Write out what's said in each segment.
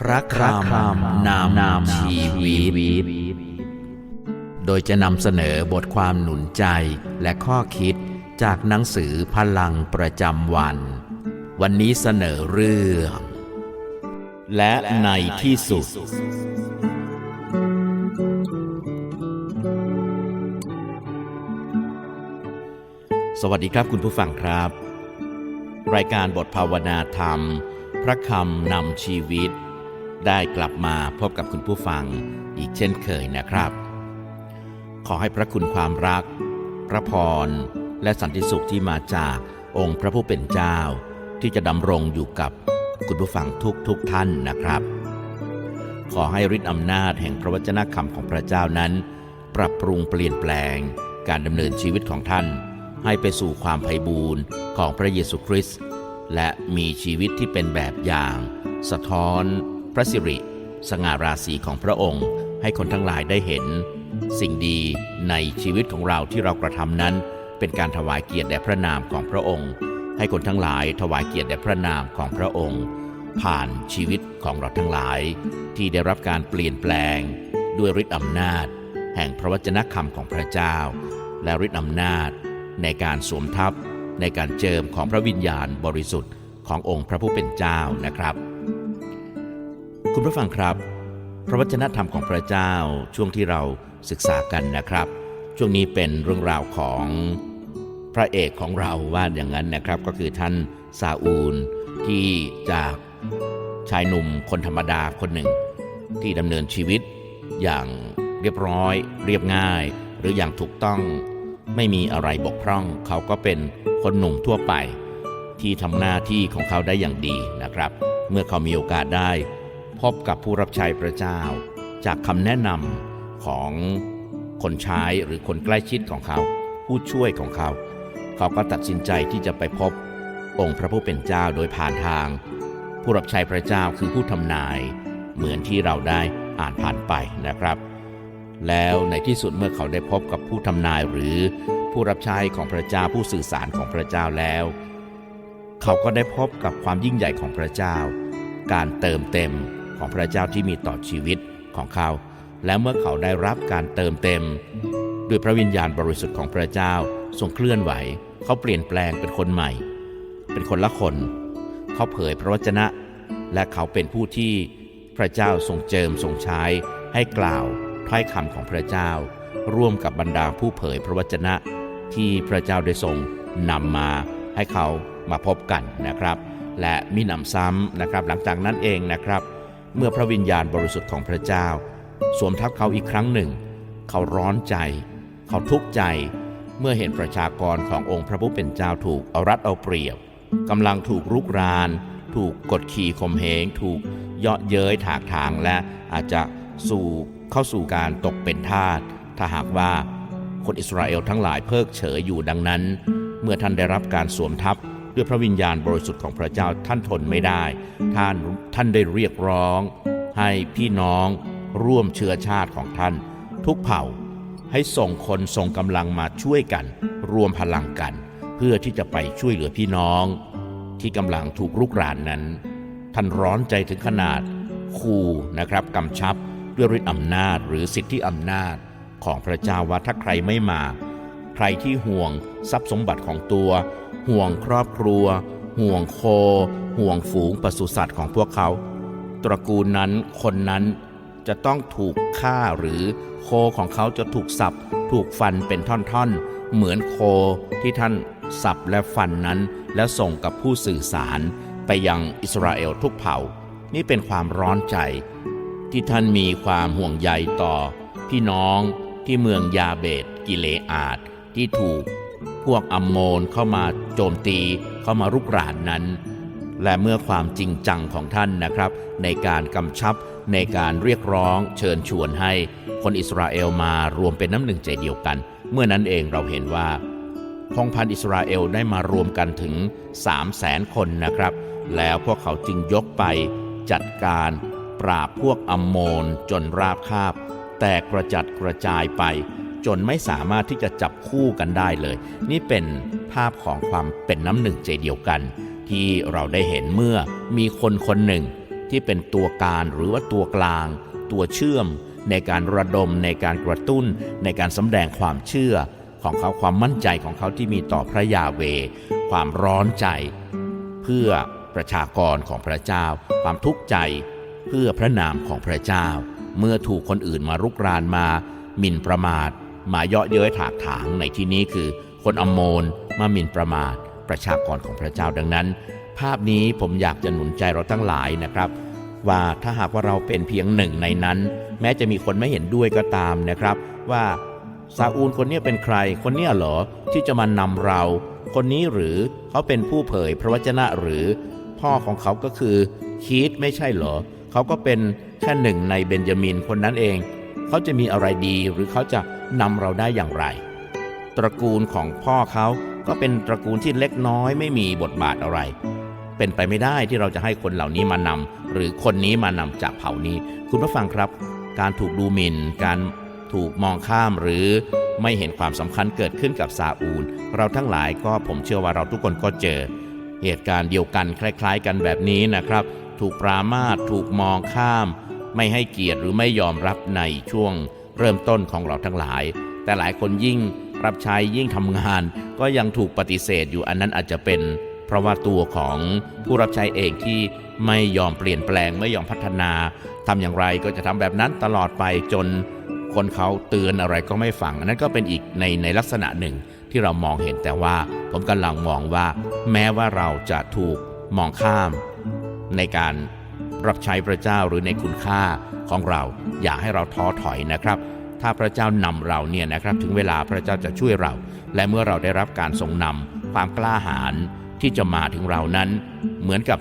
พระคำนามนามชีวิต โดยจะนำเสนอบทความหนุนใจและข้อคิดจากหนังสือพลังประจำวัน วันนี้เสนอเรื่อง และในที่สุด สวัสดีครับคุณผู้ฟังครับ รายการบทภาวนาธรรม พระคำนำชีวิต ได้กลับมาพบกับคุณผู้ฟังอีกเช่นเคยนะครับ ขอให้พระคุณความรัก พระพร และสันติสุขที่มาจากองค์พระผู้เป็นเจ้า ที่จะดำรงอยู่กับคุณผู้ฟังทุกทุกๆท่านนะครับ ขอให้ฤทธิ์อำนาจแห่งพระวจนะคำของพระเจ้านั้น ปรับปรุงเปลี่ยนแปลง การดำเนินชีวิตของท่าน ให้ไปสู่ความไพ่บูรณ์ของพระเยซูคริสต์และมีชีวิตที่เป็นแบบอย่าง สะท้อน พระสิริ สง่าราศีของพระองค์ ให้คนทั้งหลายได้เห็น สิ่งดีในชีวิตของเราที่เรากระทำนั้น เป็นการถวายเกียรติแด่พระนามของพระองค์ ให้คนทั้งหลายถวายเกียรติแด่พระนามของพระองค์ ผ่านชีวิตของเราทั้งหลาย ที่ได้รับการเปลี่ยนแปลง ด้วยฤทธิ์อำนาจ แห่งพระวจนะคำของพระเจ้า และฤทธิ์อำนาจ ในการสวมทับในการเจิมของพระวิญญาณบริสุทธิ์ขององค์พระผู้เป็นเจ้านะครับ คุณผู้ฟังครับ พระวจนะธรรมของพระเจ้าช่วงที่เราศึกษากันนะครับ ช่วงนี้เป็นเรื่องราวของพระเอกของเราว่าอย่างนั้นนะครับ ก็คือท่านซาอูลที่จากชายหนุ่มคนธรรมดาคนหนึ่ง ที่ดำเนินชีวิตอย่างเรียบร้อย เรียบง่าย หรืออย่างถูกต้องไม่มีอะไรบกพร่อง เขาก็เป็นคนหนุ่มทั่วไป ที่ทำหน้าที่ของเขาได้อย่างดีนะครับ เมื่อเขามีโอกาสได้ พบกับผู้รับใช้พระเจ้า จากคำแนะนำของคนใช้หรือคนใกล้ชิดของเขา ผู้ช่วยของเขา เขาก็ตัดสินใจที่จะไปพบองค์พระผู้เป็นเจ้าโดยผ่านทาง ผู้รับใช้พระเจ้าคือผู้ทำนาย เหมือนที่เราได้อ่านผ่านไปนะครับ แล้วในที่สุดเมื่อเขาได้พบกับผู้ทำนายหรือผู้รับใช้ของพระเจ้าผู้สื่อสารของพระเจ้าแล้ว เขาก็ได้พบกับความยิ่งใหญ่ของพระเจ้า การเติมเต็ม ของพระเจ้าที่มีต่อชีวิตของเขา และเมื่อเขาได้รับการเติมเต็ม ด้วยพระวิญญาณบริสุทธิ์ของพระเจ้าทรงเคลื่อนไหว เขาเปลี่ยนแปลงเป็นคนใหม่ เป็นคนละคน เขาเผยพระวจนะ และเขาเป็นผู้ที่พระเจ้าทรงเจิมทรงใช้ให้กล่าวถ้อยคำของพระเจ้า ร่วมกับบรรดาผู้เผยพระวจนะ ที่พระเจ้าได้ทรงนำมาให้เขามาพบกันนะครับ และมีหนำซ้ำนะครับ หลังจากนั้นเองนะครับ เมื่อพระวิญญาณบริสุทธิ์ของพระเจ้า สวมทับเขาอีกครั้งหนึ่ง เขาร้อนใจ เขาทุกข์ใจ เมื่อเห็นประชากรขององค์พระผู้เป็นเจ้าถูกเอารัดเอาเปรียบกำลังถูกรุกราน ถูกกดขี่ข่มเหง ถูกเยาะเย้ยถากถางและอาจจะสู่เข้าสู่การตกเป็นทาสถ้าหากว่าคนอิสราเอลทั้งหลายเพิกเฉยอยู่ดังนั้น เมื่อท่านได้รับการสวมทับ ด้วยพระวิญญาณบริสุทธิ์ของพระเจ้าท่านทนไม่ได้ ท่านท่านได้เรียกร้อง ให้พี่น้องร่วมเชื้อชาติของท่าน ทุกเผ่าให้ส่งคนส่งกำลังมาช่วยกัน รวมพลังกัน เพื่อที่จะไปช่วยเหลือพี่น้อง ที่กำลังถูกรุกรานนั้น ท่านร้อนใจถึงขนาดขู่นะครับกำชับด้วยฤทธิอำนาจหรือสิทธิอำนาจของพระเจ้าว่าถ้าใครไม่มา ใครที่ห่วงทรัพย์สมบัติของตัว ห่วงครอบครัว ห่วงโค ห่วงฝูงปศุสัตว์ของพวกเขา ตระกูลนั้นคนนั้นจะต้องถูกฆ่าหรือโคของเขาจะถูกสับ ถูกฟันเป็นท่อนๆ เหมือนโคที่ท่านสับและฟันนั้น แล้วส่งกับผู้สื่อสารไปยังอิสราเอลทุกเผ่า นี่เป็นความร้อนใจ ที่ท่านมีความห่วงใยต่อ พี่น้องที่เมืองยาเบตกิเลอาดที่ถูก พวกอัมโมนเข้ามาโจมตีเข้ามารุกรานนั้น และเมื่อความจริงจังของท่านนะครับ ในการกำชับในการเรียกร้องเชิญชวนให้คนอิสราเอลมารวมเป็นน้ำหนึ่งใจเดียวกัน เมื่อนั้นเองเราเห็นว่าพงพันอิสราเอลได้มารวมกันถึง 3 0 0แสนคนนะครับ แล้วพวกเขาจึงยกไปจัดการปราบพวกอัมโมนจนราบคาบ แตกกระจัดกระจายไป จนไม่สามารถที่จะจับคู่กันได้เลย นี่เป็นภาพของความเป็นน้ำหนึ่งใจเดียวกัน ที่เราได้เห็นเมื่อมีคนคนหนึ่ง ที่เป็นตัวการหรือว่าตัวกลาง ตัวเชื่อม ในการระดมในการกระตุ้น ในการสำแดงความเชื่อของเขาความมั่นใจของเขาที่มีต่อพระยาเว ความร้อนใจ เพื่อประชากรของพระเจ้า ความทุกข์ใจ เพื่อพระนามของพระเจ้า เมื่อถูกคนอื่นมารุกรานมาหมิ่นประมาท มาเยาะเย้ยถากถางในที่นี้คือ คนอมโมนมาหมิ่นประมาทประชากรของพระเจ้าดังนั้น ภาพนี้ผมอยากจะหนุนใจเราทั้งหลายนะครับ ว่าถ้าหากว่าเราเป็นเพียงหนึ่งในนั้น แม้จะมีคนไม่เห็นด้วยก็ตามนะครับ ว่าซาอูลคนนี้เป็นใคร คนนี้เหรอที่จะมานำเรา คนนี้หรือเขาเป็นผู้เผยพระวจนะหรือ พ่อของเขาก็คือคีดไม่ใช่เหรอเขาก็เป็นแค่หนึ่งในเบนจามินคนนั้นเอง เขาจะมีอะไรดีหรือเขาจะ นำเราได้อย่างไร ตระกูลของพ่อเขาก็เป็นตระกูลที่เล็กน้อยไม่มีบทบาทอะไร เป็นไปไม่ได้ที่เราจะให้คนเหล่านี้มานำหรือคนนี้มานำจากเผ่านี้ คุณผู้ฟังครับ การถูกดูหมิ่น การถูกมองข้ามหรือไม่เห็นความสำคัญเกิดขึ้นกับซาอูล เราทั้งหลายก็ผมเชื่อว่าเราทุกคนก็เจอ เหตุการณ์เดียวกันคล้ายๆ กันแบบนี้นะครับ ถูกปรามาสถูกมองข้าม ไม่ให้เกียรติหรือไม่ยอมรับในช่วง เริ่มต้นของเราทั้งหลาย แต่หลายคนยิ่งรับใช้ยิ่งทำงาน ก็ยังถูกปฏิเสธอยู่อันนั้นอาจจะเป็น เพราะว่าตัวของผู้รับใช้เองที่ไม่ยอมเปลี่ยนแปลงไม่ยอมพัฒนาทำอย่างไรก็จะทำแบบนั้นตลอดไปจนคนเขาเตือนอะไรก็ไม่ฟังอันนั้นก็เป็นอีกในในลักษณะหนึ่งที่เรามองเห็นแต่ว่า ผมกำลังมองว่า แม้ว่าเราจะถูกมองข้าม ในการรับใช้พระเจ้าหรือในคุณค่า ของเรา อย่าให้เราท้อถอยนะครับ ถ้าพระเจ้านำเราเนี่ยนะครับถึงเวลาพระเจ้าจะช่วยเรา และเมื่อเราได้รับการทรงนำความกล้าหาญที่จะมาถึงเรานั้น เหมือนกับ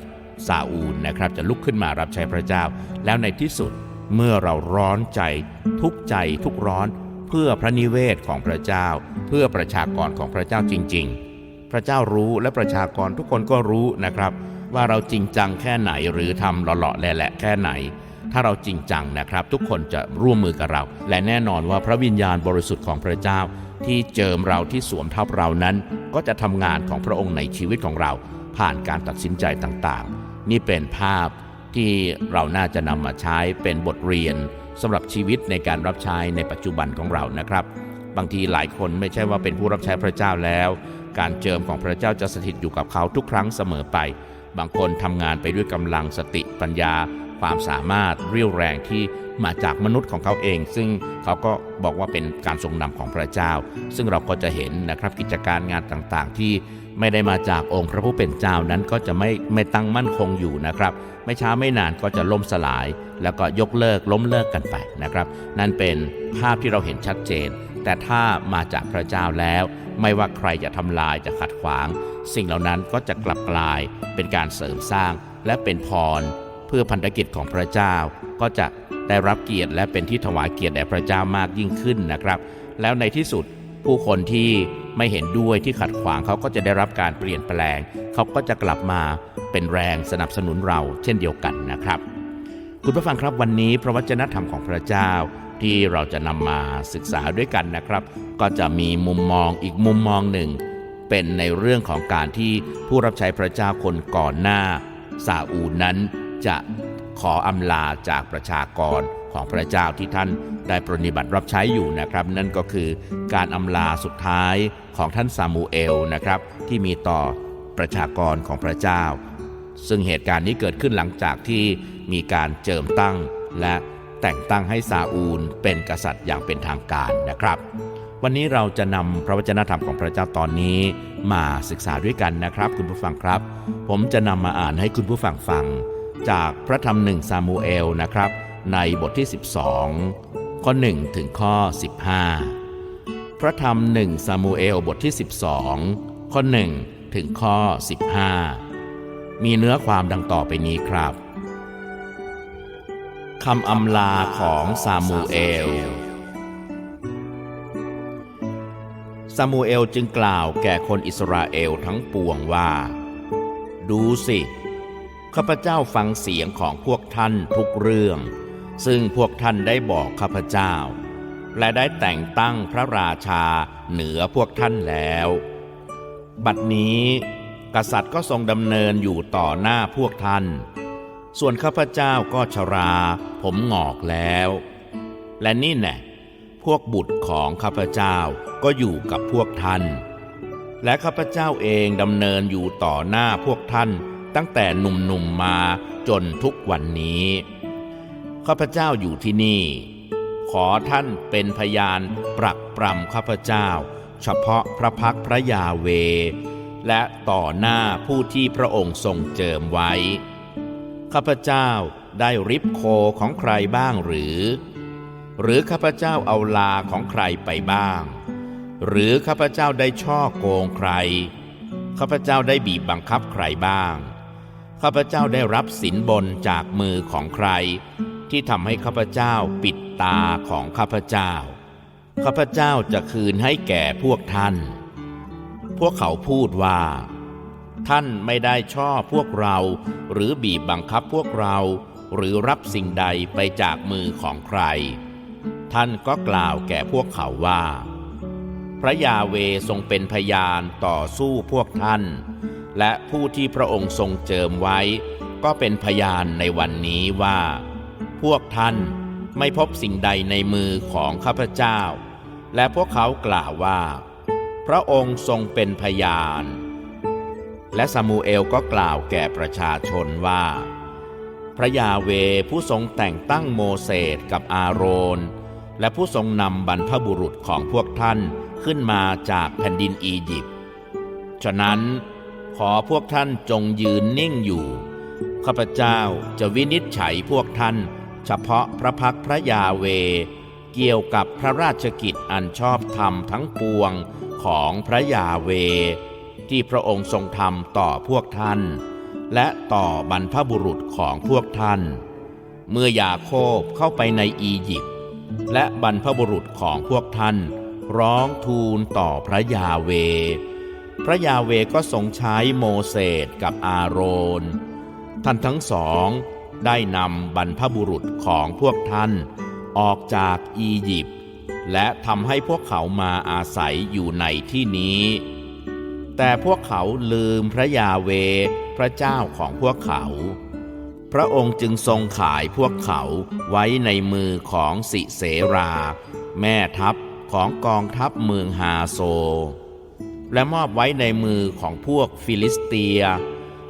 ซาอูลนะครับ จะลุกขึ้นมารับใช้พระเจ้า แล้วในที่สุดเมื่อเราร้อนใจ ทุกใจทุกร้อน เพื่อพระนิเวศของพระเจ้า เพื่อประชากรของพระเจ้าจริง ๆ พระเจ้ารู้และประชากรทุกคนก็รู้นะครับ ว่าเราจริงจังแค่ไหนหรือทำหล่อๆแหละๆแค่ไหน ถ้าเราจริงจังนะครับ ทุกคนจะร่วมมือกับเรา และแน่นอนว่าพระวิญญาณบริสุทธิ์ของพระเจ้า ที่เจิมเราที่สวมทับเรานั้น ก็จะทำงานของพระองค์ในชีวิตของเรา ผ่านการตัดสินใจต่างๆ นี่เป็นภาพที่เราน่าจะนำมาใช้เป็นบทเรียนสำหรับชีวิตในการรับใช้ในปัจจุบันของเรานะครับ บางทีหลายคนไม่ใช่ว่าเป็นผู้รับใช้พระเจ้าแล้ว การเจิมของพระเจ้าจะสถิตอยู่กับเขาทุกครั้งเสมอไป บางคนทำงานไปด้วยกำลังสติปัญญา ความสามารถเรี่ยวแรงที่มาจากมนุษย์ของเขาเอง ซึ่งเขาก็บอกว่าเป็นการทรงนำของพระเจ้า ซึ่งเราก็จะเห็นนะครับกิจการงานต่างๆ ที่ไม่ได้มาจากองค์พระผู้เป็นเจ้านั้นก็จะไม่ไม่ตั้งมั่นคงอยู่นะครับ ไม่ช้าไม่นานก็จะล่มสลาย แล้วก็ยกเลิกล้มเลิกกันไปนะครับ นั่นเป็นภาพที่เราเห็นชัดเจน แต่ถ้ามาจากพระเจ้าแล้ว ไม่ว่าใครจะทำลายจะขัดขวาง สิ่งเหล่านั้นก็จะกลับกลายเป็นการเสริมสร้างและเป็นพร พื่อพันธกิจของพระเจ้า ก็จะได้รับเกียรติและเป็นที่ถวายเกียรติแด่พระเจ้ามากยิ่งขึ้นนะครับ แล้วในที่สุดผู้คนที่ไม่เห็นด้วยที่ขัดขวางเขาก็จะได้รับการเปลี่ยนแปลง เขาก็จะกลับมาเป็นแรงสนับสนุนเราเช่นเดียวกันนะครับ คุณผู้ฟังครับวันนี้พระวจนะธรรมของพระเจ้าที่เราจะนำมาศึกษาด้วยกันนะครับ ก็จะมีมุมมองอีกมุมมองหนึ่ง เป็นในเรื่องของการที่ผู้รับใช้พระเจ้าคนก่อนหน้าซาอูนั้น จะขออำลาจากประชากรของพระเจ้าที่ท่านได้ปรนิบัติรับใช้อยู่นะครับ นั่นก็คือการอำลาสุดท้ายของท่านซามูเอลนะครับ ที่มีต่อประชากรของพระเจ้า ซึ่งเหตุการณ์นี้เกิดขึ้นหลังจากที่มีการเจิมตั้ง และแต่งตั้งให้ซาอูลเป็นกษัตริย์อย่างเป็นทางการนะครับ วันนี้เราจะนำพระวจนะธรรมของพระเจ้าตอนนี้มาศึกษาด้วยกันนะครับ คุณผู้ฟังครับ ผมจะนำมาอ่านให้คุณผู้ฟังฟัง จากพระธรรมหนึ่งซามูเอลนะครับ ในบทที่ 12 ข้อ 1 ถึงข้อ 15 พระธรรมหนึ่งซามูเอลบทที่ 12 ข้อ 1 ถึงข้อ 15 มีเนื้อความดังต่อไปนี้ครับคำอำลาของซามูเอลซามูเอลจึงกล่าวแก่คนอิสราเอลทั้งปวงว่า ดูสิ ข้าพเจ้าฟังเสียงของพวกท่านทุกเรื่อง ซึ่งพวกท่านได้บอกข้าพเจ้า และได้แต่งตั้งพระราชาเหนือพวกท่านแล้ว บัดนี้ กษัตริย์ก็ทรงดำเนินอยู่ต่อหน้าพวกท่าน ส่วนข้าพเจ้าก็ชรา ผมหงอกแล้ว และนี่แน่พวกบุตรของข้าพเจ้าก็อยู่กับพวกท่าน และข้าพเจ้าเองดำเนินอยู่ต่อหน้าพวกท่าน ตั้งแต่หนุ่มๆมาจนทุกวันนี้ ข้าพเจ้าอยู่ที่นี่ ขอท่านเป็นพยานปรักปรำข้าพเจ้า เฉพาะพระพักพระยาเว และต่อหน้าผู้ที่พระองค์ทรงเจิมไว้ ข้าพเจ้าได้ริบโคของใครบ้างหรือ หรือข้าพเจ้าเอาลาของใครไปบ้าง หรือข้าพเจ้าได้ช่อโกงใคร ข้าพเจ้าได้บีบบังคับใครบ้าง ข้าพเจ้าได้รับสินบนจากมือของใคร ที่ทำให้ข้าพเจ้าปิดตาของข้าพเจ้า ข้าพเจ้าจะคืนให้แก่พวกท่าน พวกเขาพูดว่า ท่านไม่ได้ช่อพวกเรา หรือบีบบังคับพวกเรา หรือรับสิ่งใดไปจากมือของใคร ท่านก็กล่าวแก่พวกเขาว่า พระยาเวทรงเป็นพยานต่อสู้พวกท่าน และผู้ที่พระองค์ทรงเจิมไว้ ก็เป็นพยานในวันนี้ว่า พวกท่านไม่พบสิ่งใดในมือของข้าพเจ้า และพวกเขากล่าวว่า พระองค์ทรงเป็นพยาน และซามูเอลก็กล่าวแก่ประชาชนว่า พระยาเวผู้ทรงแต่งตั้งโมเสสกับอาโรน และผู้ทรงนำบรรพบุรุษของพวกท่านขึ้นมาจากแผ่นดินอียิปต์ฉะนั้น ขอพวกท่านจงยืนนิ่งอยู่ ข้าพเจ้าจะวินิจฉัยพวกท่าน เฉพาะพระพักพระยาเว เกี่ยวกับพระราชกิจอันชอบธรรมทั้งปวงของพระยาเว ที่พระองค์ทรงทำต่อพวกท่าน และต่อบรรพบุรุษของพวกท่าน เมื่อยาโคบเข้าไปในอียิปต์และบรรพบุรุษของพวกท่าน ร้องทูลต่อพระยาเว พระยาเวก็ทรงใช้โมเสสกับอาโรน ท่านทั้งสองได้นำบรรพบุรุษของพวกท่านออกจากอียิปต์และทำให้พวกเขามาอาศัยอยู่ในที่นี้ แต่พวกเขาลืมพระยาเวพระเจ้าของพวกเขา พระองค์จึงทรงขายพวกเขาไว้ในมือของสิเสรา แม่ทัพของกองทัพเมืองฮาโซ และมอบไว้ในมือของพวกฟิลิสเตีย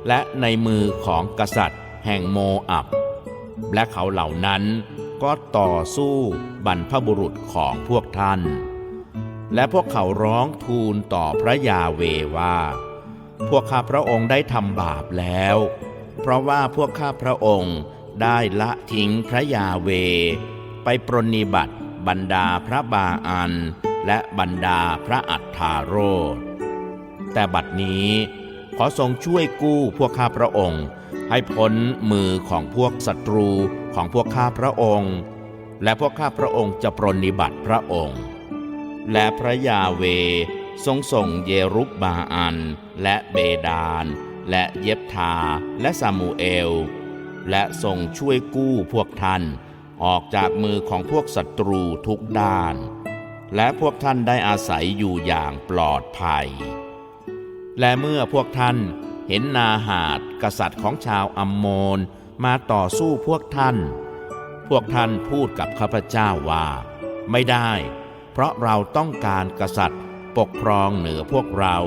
และในมือของกษัตริย์ แห่งโมอับ และเขาเหล่านั้นก็ต่อสู้บรรพบุรุษของพวกท่าน และพวกเขาร้องทูลต่อพระยาเวว่า พวกข้าพระองค์ได้ทำบาปแล้ว เพราะว่าพวกข้าพระองค์ได้ละทิ้งพระยาเว ไปปรนนิบัติบรรดาพระบาอันและบรรดาพระอัฏฐาโรธ แต่บัดนี้ขอทรงช่วยกู้พวกข้าพระองค์ ให้พ้นมือของพวกศัตรูของพวกข้าพระองค์ และพวกข้าพระองค์จะปรนนิบัติพระองค์ และพระยาเวทรงส่งเยรุบบาอัน และเบดาน และเย็บทาและซามูเอล และทรงช่วยกู้พวกท่านออกจากมือของพวกศัตรูทุกด้าน และพวกท่านได้อาศัยอยู่อย่างปลอดภัย และเมื่อพวกท่านเห็นนาหาดกษัตริย์ของชาวอัมโมนมาต่อสู้พวกท่าน พวกท่านพูดกับข้าพเจ้าว่า ไม่ได้ เพราะเราต้องการกษัตริย์ปกครองเหนือพวกเรา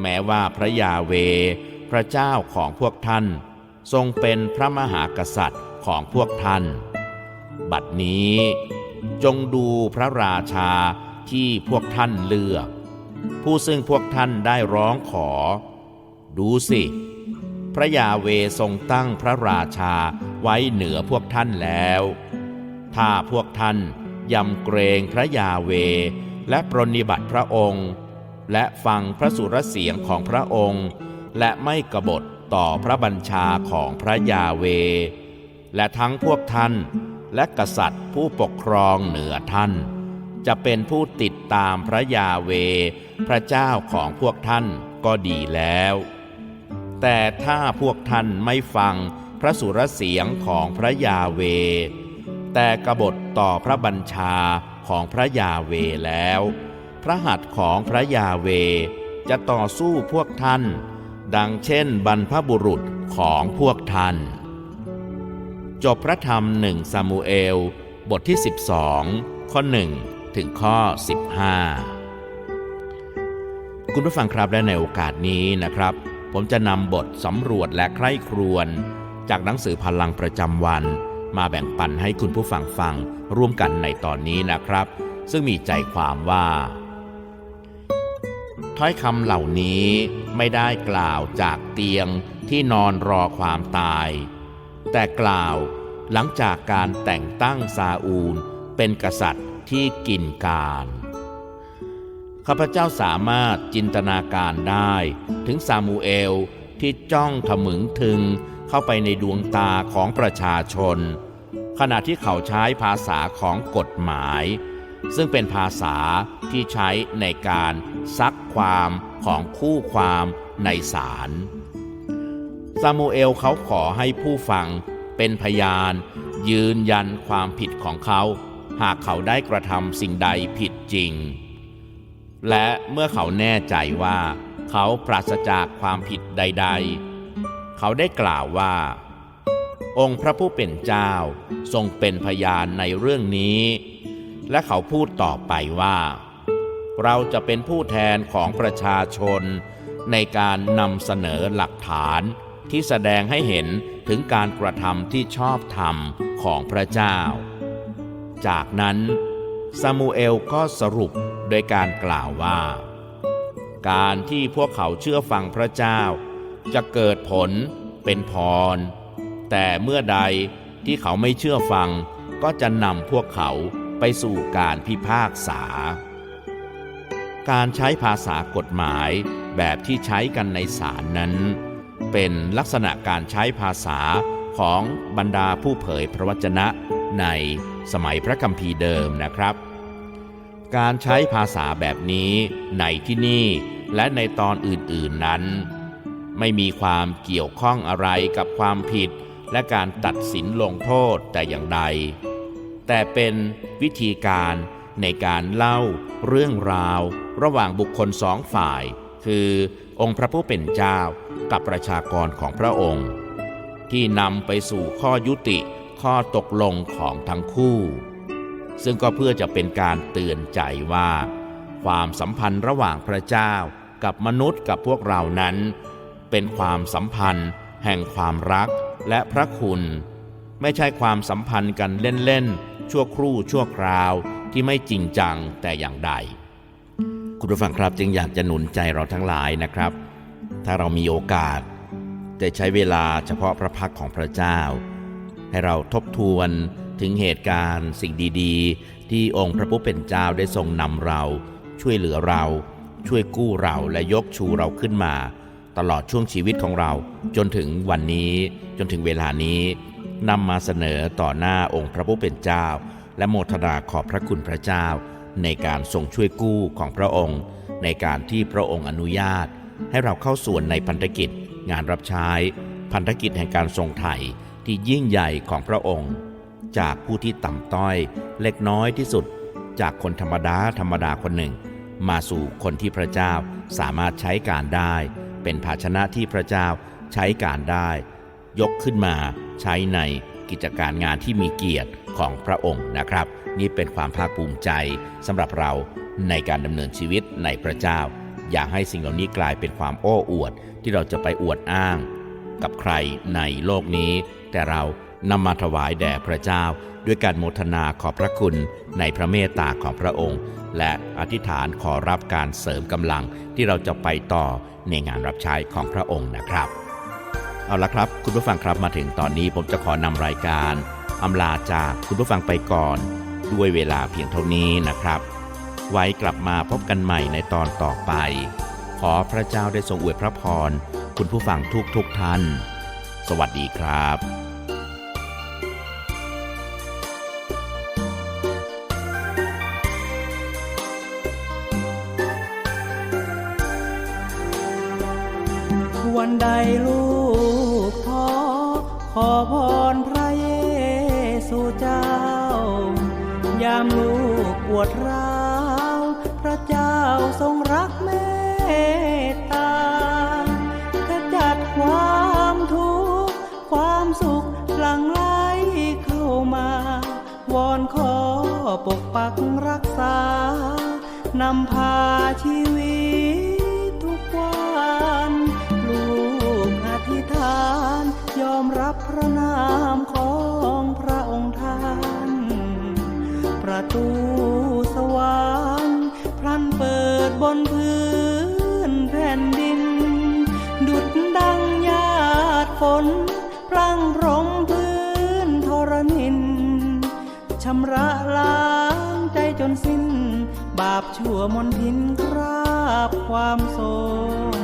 แม้ว่าพระยาเว พระเจ้าของพวกท่าน ทรงเป็นพระมหากษัตริย์ของพวกท่าน บัดนี้ จงดูพระราชาที่พวกท่านเลือก ผู้ซึ่งพวกท่านได้ร้องขอ ดูสิ พระยาเวทรงตั้งพระราชาไว้เหนือพวกท่านแล้ว ถ้าพวกท่านยำเกรงพระยาเวและปรนนิบัติพระองค์ และฟังพระสุรเสียงของพระองค์ และไม่กบฏต่อพระบัญชาของพระยาเว และทั้งพวกท่านและกษัตริย์ผู้ปกครองเหนือท่าน จะเป็นผู้ติดตามพระยาเว พระเจ้าของพวกท่านก็ดีแล้ว แต่ถ้าพวกท่านไม่ฟังพระสุรเสียงของพระยาเว แต่กบฏต่อพระบัญชาของพระยาเวแล้ว พระหัตถ์ของพระยาเวจะต่อสู้พวกท่าน ดังเช่นบรรพบุรุษของพวกท่าน จบพระธรรมหนึ่งซามูเอล บทที่ 12 ข้อ1 ถึงข้อ 15 คุณผู้ฟังครับและในโอกาสนี้นะครับ ผมจะนำบทสำรวจและใคร่ครวญจากหนังสือพลังประจำวัน มาแบ่งปันให้คุณผู้ฟังฟังร่วมกันในตอนนี้นะครับ ซึ่งมีใจความว่า ถ้อยคำเหล่านี้ไม่ได้กล่าวจากเตียงที่นอนรอความตาย แต่กล่าวหลังจากการแต่งตั้งซาอูลเป็นกษัตริย์ ที่กินการ ข้าพเจ้าสามารถจินตนาการได้ถึงซามูเอลที่จ้องถมึงถึงเข้าไปในดวงตาของประชาชน ขณะที่เขาใช้ภาษาของกฎหมาย ซึ่งเป็นภาษาที่ใช้ในการซักความของคู่ความในศาลซามูเอลเขาขอให้ผู้ฟังเป็นพยาน ยืนยันความผิดของเขา หากเขาได้กระทำสิ่งใดผิดจริง และเมื่อเขาแน่ใจว่า เขาปราศจากความผิดใด ๆ เขาได้กล่าวว่า องค์พระผู้เป็นเจ้าทรงเป็นพยานในเรื่องนี้ และเขาพูดต่อไปว่า เราจะเป็นผู้แทนของประชาชนในการนำเสนอหลักฐานที่แสดงให้เห็นถึงการกระทำที่ชอบธรรมของพระเจ้า จากนั้นซามูเอลก็สรุปโดยการกล่าวว่า การที่พวกเขาเชื่อฟังพระเจ้า จะเกิดผลเป็นพร แต่เมื่อใดที่เขาไม่เชื่อฟังก็จะนำพวกเขาไปสู่การพิพากษา การใช้ภาษากฎหมายแบบที่ใช้กันในศาลนั้น เป็นลักษณะการใช้ภาษาของบรรดาผู้เผยพระวจนะใน สมัยพระคัมภีร์เดิมนะครับ การใช้ภาษาแบบนี้ในที่นี่และในตอนอื่นๆนั้น ไม่มีความเกี่ยวข้องอะไรกับความผิดและการตัดสินลงโทษแต่อย่างใด แต่เป็นวิธีการในการเล่าเรื่องราวระหว่างบุคคลสองฝ่าย คือองค์พระผู้เป็นเจ้ากับประชากรของพระองค์ ที่นำไปสู่ข้อยุติ ข้อตกลงของทั้งคู่ ซึ่งก็เพื่อจะเป็นการเตือนใจว่า ความสัมพันธ์ระหว่างพระเจ้ากับมนุษย์กับพวกเรานั้น เป็นความสัมพันธ์ แห่งความรักและพระคุณ ไม่ใช่ความสัมพันธ์กันเล่นๆชั่วครู่ชั่วคราวที่ไม่จริงจังแต่อย่างใด คุณผู้ฟังครับจึงอยากจะหนุนใจเราทั้งหลายนะครับ ถ้าเรามีโอกาสจะใช้เวลาเฉพาะพระพักของพระเจ้า ให้เราทบทวนถึงเหตุการณ์สิ่งดีๆ ที่องค์พระผู้เป็นเจ้าได้ทรงนำเรา ช่วยเหลือเรา ช่วยกู้เราและยกชูเราขึ้นมา ตลอดช่วงชีวิตของเรา จนถึงวันนี้จนถึงเวลานี้นำมาเสนอต่อหน้าองค์พระผู้เป็นเจ้า และโมทนาขอบพระคุณพระเจ้า ในการทรงช่วยกู้ของพระองค์ ในการที่พระองค์อนุญาต ให้เราเข้าส่วนในพันธกิจ งานรับใช้ พันธกิจแห่งการทรงไถ่ ที่ยิ่งใหญ่ของพระองค์ จากผู้ที่ต่ำต้อย เล็กน้อยที่สุด จากคนธรรมดาธรรมดาคนหนึ่ง มาสู่คนที่พระเจ้าสามารถใช้การได้ เป็นภาชนะที่พระเจ้าใช้การได้ ยกขึ้นมาใช้ในกิจการงานที่มีเกียรติของพระองค์นะครับ นี่เป็นความภาคภูมิใจสำหรับเราในการดำเนินชีวิตในพระเจ้า อย่าให้สิ่งเหล่านี้กลายเป็นความโอ้อวดที่เราจะไปอวดอ้าง กับใครในโลกนี้ แต่เรานำมาถวายแด่พระเจ้า ด้วยการโมทนาขอบพระคุณในพระเมตตาของพระองค์ และอธิษฐานขอรับการเสริมกำลังที่เราจะไปต่อในงานรับใช้ของพระองค์นะครับ เอาละครับ คุณผู้ฟังครับมาถึงตอนนี้ผมจะขอนำรายการอำลาจากคุณผู้ฟังไปก่อน ด้วยเวลาเพียงเท่านี้นะครับ ไว้กลับมาพบกันใหม่ในตอนต่อไป ขอพระเจ้าได้ทรงอวยพระพรคุณผู้ฟังทุกทุกท่าน สวัสดีครับ ความสุขหลั่งไหลเข้ามาวอนขอปกปักรักษานำพาชีวิตทุกวันลูกอธิษฐานยอมรับพระนามของพระองค์ท่าน ประตูสวรรค์พลันเปิดบนพื้นแผ่นดิน ดุดดังหยาดฝน ชั่วมนทินคราบความโศม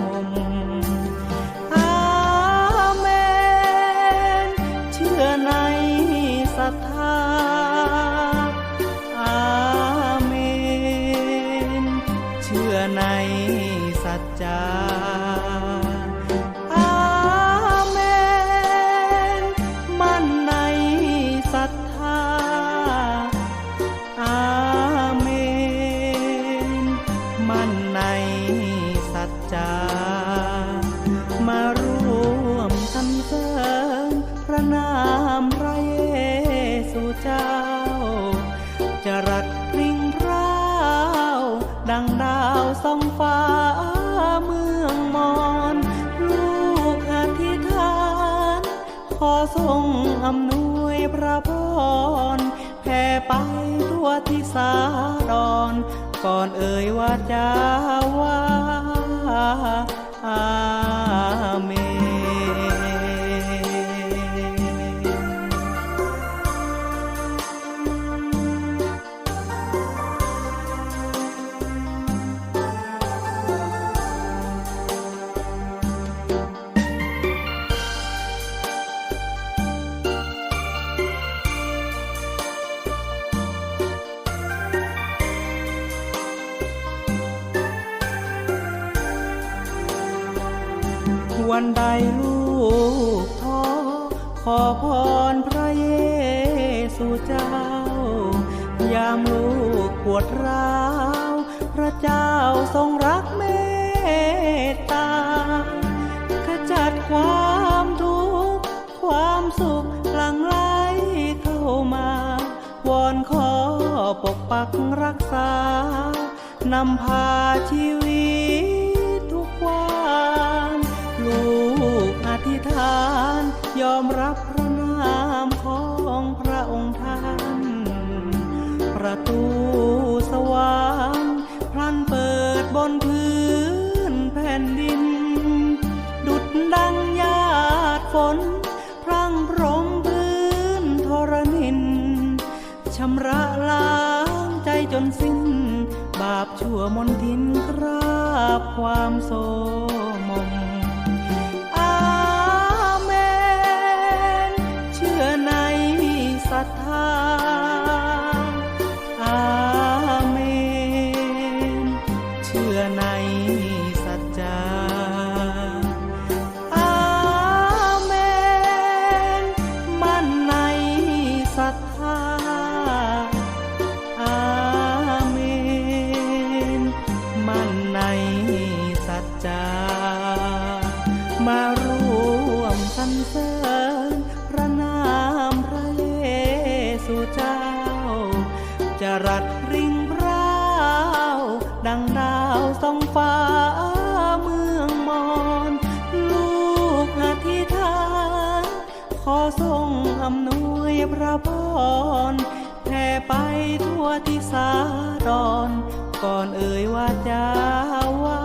อาเมน เชื่อในศรัทธา ไปทั่วที่สาดอนก่อนเอ่ยว่าจาว่า กปวดร้าว พระเจ้าทรงรักเมตตา ขจัดความทุกข์ ความสุขหลั่งไหลเข้ามา วอนขอปกปักรักษา นำพาชีวิตทุกวันลูกอธิษฐานยอมรับพระนามของพระองค์ท่าน ประตูสวรรค์พลันเปิดบนพื้นแผ่นดิน ดุดดังหยาดฝน พรังพรมพื้นทรนินชำระล้างใจจนสิ้น บาปชั่วมนทินคราบความโศ พรแผ่ไปทั่วที่สาดอนก่อนเอ่ยว่าจะว่า